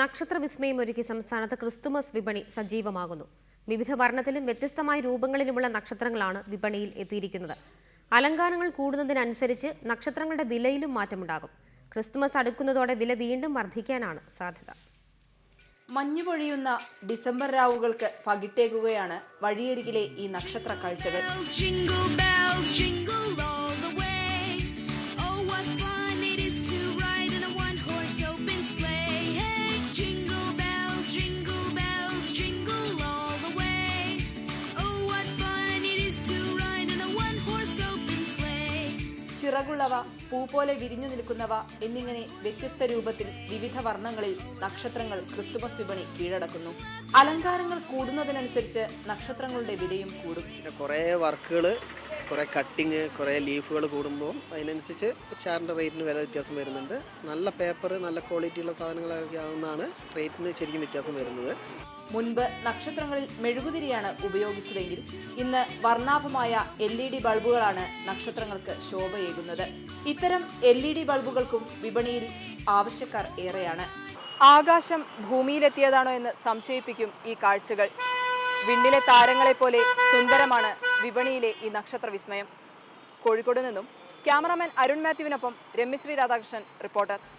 നക്ഷത്ര വിസ്മയം ഒരുക്കി സംസ്ഥാനത്ത് ക്രിസ്തുമസ് വിപണി സജീവമാകുന്നു. വിവിധ വർണത്തിലും വ്യത്യസ്തമായ രൂപങ്ങളിലുമുള്ള നക്ഷത്രങ്ങളാണ് വിപണിയിൽ എത്തിയിരിക്കുന്നത്. അലങ്കാരങ്ങൾ കൂടുന്നതിനനുസരിച്ച് നക്ഷത്രങ്ങളുടെ വിലയിലും മാറ്റമുണ്ടാകും. ക്രിസ്തുമസ് അടുക്കുന്നതോടെ വില വീണ്ടും വർദ്ധിക്കാനാണ് സാധ്യത. മഞ്ഞു പൊഴിയുന്ന ഡിസംബർ രാവുകൾക്ക് പകിട്ടേക്കുകയാണ് വഴിയരികിലെ ഈ നക്ഷത്ര കാഴ്ചകൾ ചിറകുള്ളവ പൂ പോലെ വിരിഞ്ഞു നിൽക്കുന്നവ എന്നിങ്ങനെ വ്യത്യസ്ത രൂപത്തിൽ വിവിധ വർണങ്ങളിൽ നക്ഷത്രങ്ങൾ ക്രിസ്തുമസ് വിപണി കീഴടക്കുന്നു. അലങ്കാരങ്ങൾ കൂടുന്നതിനനുസരിച്ച് നക്ഷത്രങ്ങളുടെ വിലയും കൂടും. പിന്നെ കുറേ വർക്കുകൾ കുറേ കട്ടിങ് കുറേ ലീഫുകൾ കൂടുമ്പോൾ അതിനനുസരിച്ച് സ്റ്റാറിന്റെ റേറ്റിന് വില വ്യത്യാസം വരുന്നുണ്ട്. നല്ല പേപ്പർ നല്ല ക്വാളിറ്റിയുള്ള സാധനങ്ങളൊക്കെ ആവുന്നതാണ് റേറ്റിന് ശരിക്കും വ്യത്യാസം വരുന്നത്. മുൻപ് നക്ഷത്രങ്ങളിൽ മെഴുകുതിരിയാണ് ഉപയോഗിച്ചതെങ്കിൽ ഇന്ന് വർണാഭമായ എൽ ഇ ഡി ബൾബുകളാണ് നക്ഷത്രങ്ങൾക്ക് ശോഭയേകുന്നത്. ഇത്തരം എൽ ഇ ഡി ബൾബുകൾക്കും വിപണിയിൽ ആവശ്യക്കാർ ഏറെയാണ്. ആകാശം ഭൂമിയിലെത്തിയതാണോ എന്ന് സംശയിപ്പിക്കും ഈ കാഴ്ചകൾ. വിണ്ണിലെ താരങ്ങളെ പോലെ സുന്ദരമാണ് വിപണിയിലെ ഈ നക്ഷത്ര വിസ്മയം. കോഴിക്കോട് നിന്നും ക്യാമറാമാൻ അരുൺ മാത്യുവിനൊപ്പം രമ്യശ്രീ രാധാകൃഷ്ണൻ റിപ്പോർട്ടർ.